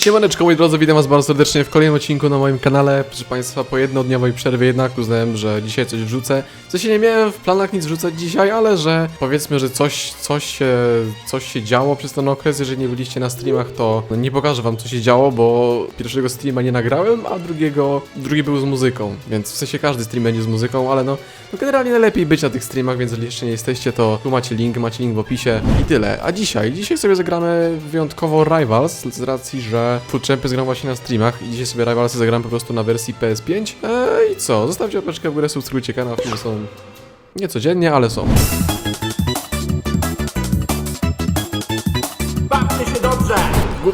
Siemaneczko moi drodzy, witam was bardzo serdecznie w kolejnym odcinku na moim kanale. Proszę państwa, po jednodniowej przerwie jednak uznałem, że dzisiaj coś wrzucę. W sensie nie miałem w planach nic wrzucać dzisiaj, ale że powiedzmy, że coś, coś, się, coś się działo przez ten okres. Jeżeli nie byliście na streamach, to nie pokażę wam co się działo, bo pierwszego streama nie nagrałem, a drugiego, drugi był z muzyką. Więc w sensie każdy stream będzie z muzyką, ale no, no generalnie najlepiej być na tych streamach, więc jeżeli jeszcze nie jesteście, to tu macie link, macie link w opisie i tyle. A dzisiaj, dzisiaj sobie zagramy wyjątkowo Rivals, z racji, że Food Champions gram właśnie na streamach i dzisiaj sobie Rivalsy zagram po prostu na wersji PS5. Eee, I co, zostawcie łapeczkę w górę, subskrybujcie kanał, filmy są nie codziennie, ale są.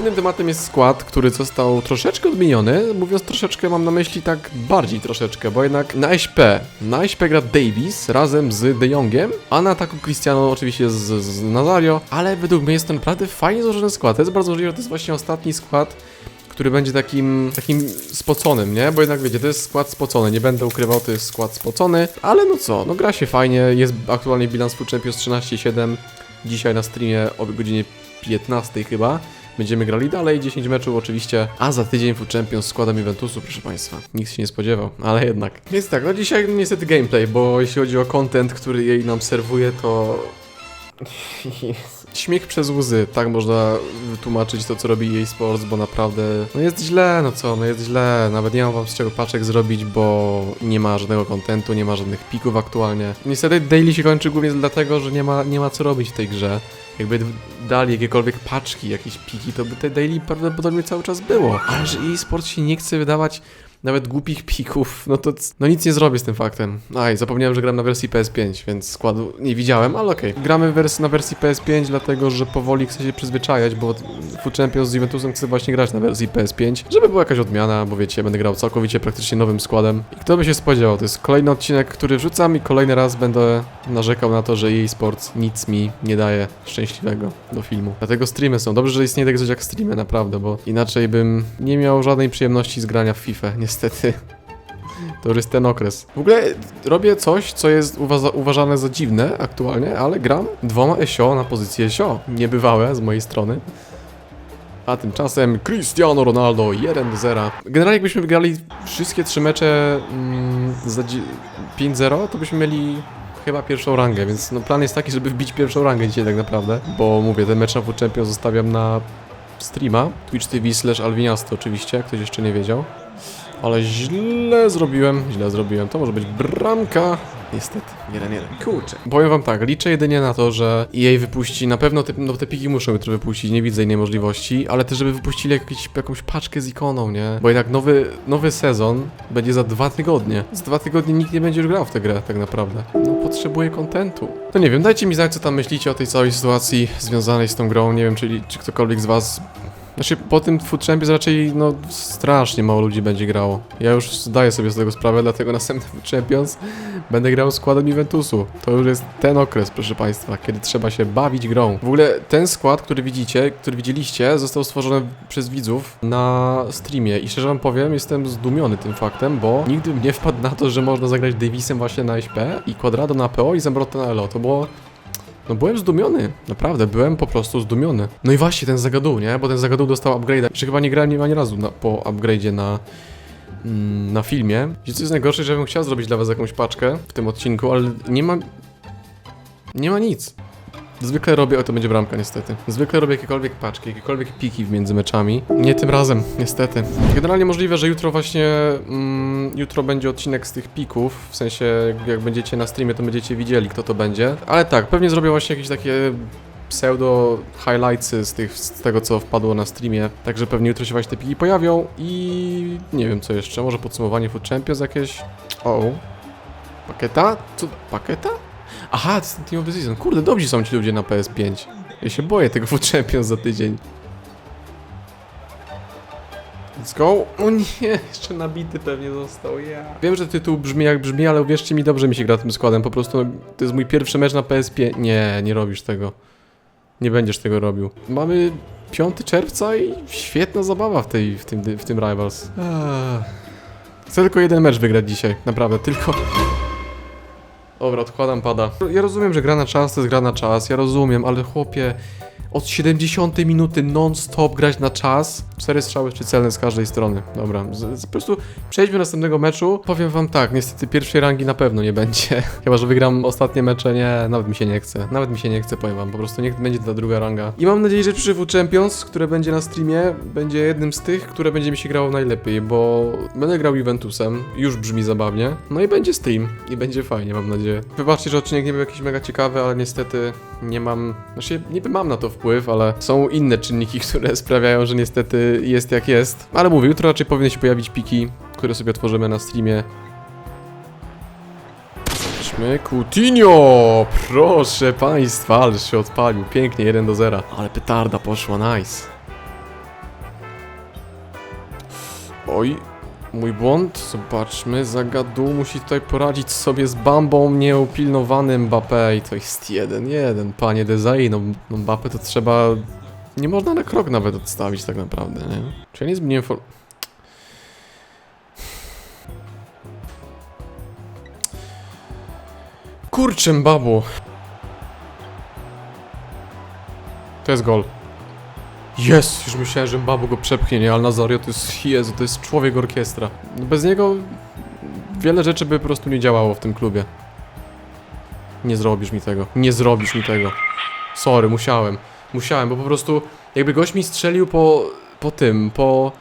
Głównym tematem jest skład, który został troszeczkę odmieniony. Mówiąc troszeczkę, mam na myśli tak bardziej troszeczkę, bo jednak na SP, na SP gra Davis razem z De Jongiem, a na ataku Cristiano oczywiście z, z Nazario, ale według mnie jest to naprawdę fajnie złożony skład. To jest bardzo możliwe, że to jest właśnie ostatni skład, który będzie takim, takim spoconym, nie? Bo jednak wiecie, to jest skład spocony, nie będę ukrywał, to jest skład spocony, ale no co, no gra się fajnie, jest aktualnie bilans Food Champions 13-7, dzisiaj na streamie o godzinie 15 chyba. Będziemy grali dalej, 10 meczów oczywiście, a za tydzień Food Champions składam Juventusu, proszę Państwa. Nikt się nie spodziewał, ale jednak. Więc tak, no dzisiaj niestety gameplay, bo jeśli chodzi o content, który jej nam serwuje, to... Śmiech przez łzy, tak można wytłumaczyć to, co robi jej sports, bo naprawdę, no jest źle, no co, no jest źle, nawet nie mam wam z czego paczek zrobić, bo nie ma żadnego kontentu, nie ma żadnych pików aktualnie. Niestety daily się kończy głównie dlatego, że nie ma, nie ma co robić w tej grze. Jakby dali jakiekolwiek paczki, jakieś piki, to by te daily prawdopodobnie cały czas było. Ale że e-sport się nie chce wydawać nawet głupich pików, no to no nic nie zrobię z tym faktem. Aj, zapomniałem, że gram na wersji PS5, więc składu nie widziałem, ale okej. Gramy wers na wersji PS5, dlatego że powoli chcę się przyzwyczajać, bo Food Champions z Juventusem chcę właśnie grać na wersji PS5, żeby była jakaś odmiana, bo wiecie, będę grał całkowicie praktycznie nowym składem. I kto by się spodziewał, to jest kolejny odcinek, który wrzucam i kolejny raz będę narzekał na to, że EA Sports nic mi nie daje szczęśliwego do filmu. Dlatego streamy są. Dobrze, że istnieje takie coś jak streamy, naprawdę, bo inaczej bym nie miał żadnej przyjemności z grania w FIFA, niestety. To już jest ten okres. W ogóle robię coś, co jest uwa- uważane za dziwne aktualnie, ale gram dwoma ESO na pozycję ESO. Niebywałe z mojej strony. A tymczasem Cristiano Ronaldo 1 do 0. Generalnie jakbyśmy wygrali wszystkie trzy mecze mm, za dzi- 5-0, to byśmy mieli chyba pierwszą rangę, więc no plan jest taki, żeby wbić pierwszą rangę dzisiaj tak naprawdę, bo mówię, ten mecz na Food Champions zostawiam na streama, Twitch TV slash Alwiniasty oczywiście, ktoś jeszcze nie wiedział. Ale źle zrobiłem, źle zrobiłem. To może być bramka. Niestety, 1-1. Kurczę. Powiem wam tak, liczę jedynie na to, że EA wypuści, na pewno te, no, te piki muszą jutro wypuścić, nie widzę innej możliwości, ale też żeby wypuścili jakiś, jakąś paczkę z ikoną, nie? Bo jednak nowy, nowy sezon będzie za dwa tygodnie. Z dwa tygodnie nikt nie będzie już grał w tę grę, tak naprawdę. No, potrzebuję kontentu. No nie wiem, dajcie mi znać, co tam myślicie o tej całej sytuacji związanej z tą grą. Nie wiem, czy, czy ktokolwiek z was znaczy, po tym Champions raczej, no, strasznie mało ludzi będzie grało. Ja już zdaję sobie z tego sprawę, dlatego następny Champions będę grał składem Juventusu. To już jest ten okres, proszę Państwa, kiedy trzeba się bawić grą. W ogóle ten skład, który widzicie, który widzieliście, został stworzony przez widzów na streamie i szczerze Wam powiem, jestem zdumiony tym faktem, bo nigdy nie wpadł na to, że można zagrać Davisem właśnie na SP i Quadrado na PO i Zambrotto na LO. To było no byłem zdumiony, naprawdę, byłem po prostu zdumiony. No i właśnie ten Zagadu, nie? Bo ten Zagadu dostał upgrade'a. Jeszcze chyba nie grałem nie- ani razu na, po upgrade'zie na, mm, na filmie. I co jest najgorsze, że bym chciał zrobić dla was jakąś paczkę w tym odcinku, ale nie ma... Nie ma nic. Zwykle robię, o to będzie bramka niestety. Zwykle robię jakiekolwiek paczki, jakiekolwiek piki między meczami. Nie tym razem, niestety. Generalnie możliwe, że jutro właśnie, mm, jutro będzie odcinek z tych pików, w sensie jak, jak będziecie na streamie, to będziecie widzieli kto to będzie. Ale tak, pewnie zrobię właśnie jakieś takie pseudo highlightsy z, tych, z tego co wpadło na streamie, także pewnie jutro się właśnie te piki pojawią i nie wiem co jeszcze, może podsumowanie Food Champions jakieś? O, Pakieta? Co? Aha, to jest Team of the Season. Kurde, dobrzy są ci ludzie na PS5. Ja się boję tego Food Champions za tydzień. Let's go. O nie, jeszcze nabity pewnie został, ja. Wiem, że tytuł brzmi jak brzmi, ale uwierzcie mi, dobrze mi się gra tym składem. Po prostu no, to jest mój pierwszy mecz na PS5. Nie, nie robisz tego. Nie będziesz tego robił. Mamy 5 czerwca i świetna zabawa w, tej, w, tym, w tym Rivals. Chcę tylko jeden mecz wygrać dzisiaj, naprawdę, tylko... Dobra, odkładam pada. Ja rozumiem, że gra na czas to jest gra na czas, ja rozumiem, ale chłopie, od 70 minuty non-stop grać na czas. Cztery strzały czy celne z każdej strony. Dobra, z, z, po prostu przejdźmy do następnego meczu. Powiem wam tak, niestety pierwszej rangi na pewno nie będzie. Chyba, że wygram ostatnie mecze, nie, nawet mi się nie chce. Nawet mi się nie chce, powiem wam, po prostu niech będzie ta druga ranga. I mam nadzieję, że przyszły Champions, które będzie na streamie, będzie jednym z tych, które będzie mi się grało najlepiej, bo będę grał Juventusem, już brzmi zabawnie. No i będzie stream i będzie fajnie, mam nadzieję. Wybaczcie, że odcinek nie był jakiś mega ciekawy, ale niestety nie mam, znaczy niby mam na to wpływ, ale są inne czynniki, które sprawiają, że niestety jest jak jest. Ale mówię, jutro raczej powinny się pojawić piki, które sobie otworzymy na streamie. Zobaczmy, Coutinho! Proszę państwa, ale się odpalił. Pięknie, 1 do 0. Ale petarda poszła, nice. Oj, mój błąd. Zobaczmy, Zagadu musi tutaj poradzić sobie z Bambą nieupilnowanym Mbappé i to jest 1-1, panie Dezai. No, no Mbappé to trzeba... Nie można na krok nawet odstawić tak naprawdę, nie? Czy ja nie zmieniłem for... Kurczę, babu. To jest gol. Jest! Już myślałem, że Babu go przepchnie, nie? Ale Nazario to jest, Jezu, to jest człowiek orkiestra. Bez niego wiele rzeczy by po prostu nie działało w tym klubie. Nie zrobisz mi tego. Nie zrobisz mi tego. Sorry, musiałem. Musiałem, bo po prostu jakby gość mi strzelił po, po tym, po...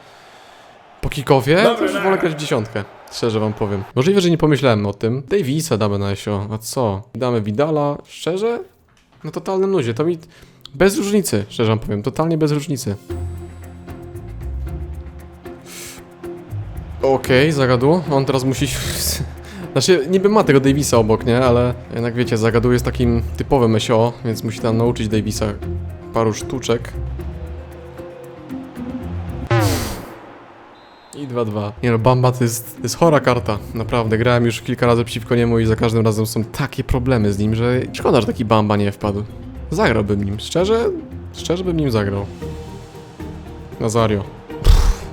Po kickowie, to już wolę grać w dziesiątkę. Szczerze wam powiem. Możliwe, że nie pomyślałem o tym. Davisa damy na SO. A co? Damy Vidala? Szczerze? No totalnym nudzie. To mi... Bez różnicy, szczerze wam powiem. Totalnie bez różnicy. Okej, Zagadu. On teraz musi... Znaczy, niby ma tego Davisa obok, nie? Ale jednak wiecie, Zagadu jest takim typowym SO, więc musi tam nauczyć Davisa paru sztuczek. I 2-2. Nie no, Bamba to jest, to jest chora karta. Naprawdę, grałem już kilka razy przeciwko niemu i za każdym razem są takie problemy z nim, że szkoda, że taki Bamba nie wpadł. Zagrałbym nim, szczerze, szczerze bym nim zagrał. Nazario. Pff.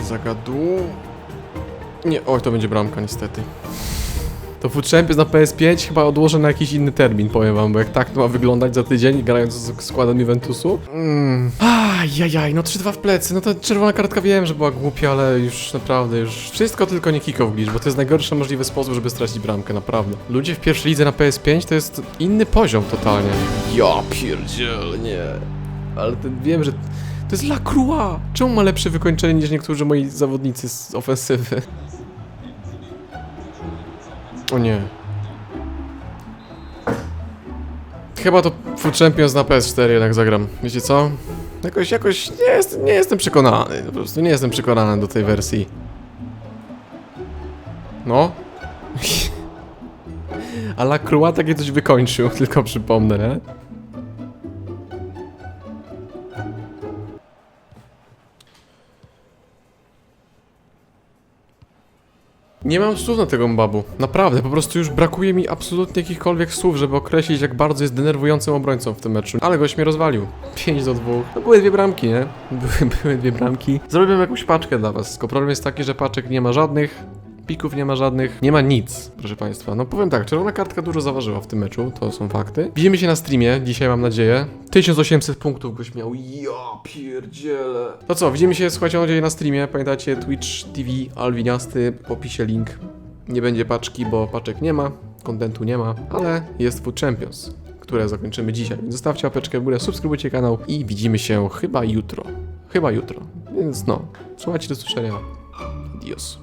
Zagadu. Nie, oj, to będzie bramka niestety. To Food Champions na PS5 chyba odłożę na jakiś inny termin, powiem wam, bo jak tak to ma wyglądać za tydzień, grając z składem Juventusu. Mm. Ajajaj, no 3-2 w plecy, no ta czerwona kartka wiem, że była głupia, ale już naprawdę, już wszystko tylko nie kick-off glitch, bo to jest najgorszy możliwy sposób, żeby stracić bramkę, naprawdę. Ludzie w pierwszej lidze na PS5 to jest inny poziom totalnie. Ja pierdziel, nie. Ale ten, wiem, że to jest Lacroix. Czemu ma lepsze wykończenie niż niektórzy moi zawodnicy z ofensywy? O nie. Chyba to Food Champions na PS4 jednak zagram. Wiecie co? Jakoś, jakoś nie, jest, nie jestem przekonany. Po prostu nie jestem przekonany do tej wersji. No. A La takie coś wykończył, tylko przypomnę, nie? Nie mam słów na tego Mbabu. Naprawdę, po prostu już brakuje mi absolutnie jakichkolwiek słów, żeby określić, jak bardzo jest denerwującym obrońcą w tym meczu. Ale gość mnie rozwalił. 5 do 2. No były dwie bramki, nie? Były, były dwie bramki. Zrobiłem jakąś paczkę dla was, tylko problem jest taki, że paczek nie ma żadnych. Pików nie ma żadnych, nie ma nic, proszę Państwa. No powiem tak, czerwona kartka dużo zaważyła w tym meczu, to są fakty. Widzimy się na streamie, dzisiaj mam nadzieję. 1800 punktów goś miał, ja pierdziele. To co, widzimy się, słuchajcie, mam nadzieję na streamie. Pamiętajcie, Twitch TV, Alwiniasty, w opisie link. Nie będzie paczki, bo paczek nie ma, kontentu nie ma, ale jest Food Champions, które zakończymy dzisiaj. Zostawcie łapeczkę w górę, subskrybujcie kanał i widzimy się chyba jutro. Chyba jutro. Więc no, słuchajcie, do usłyszenia. Adios.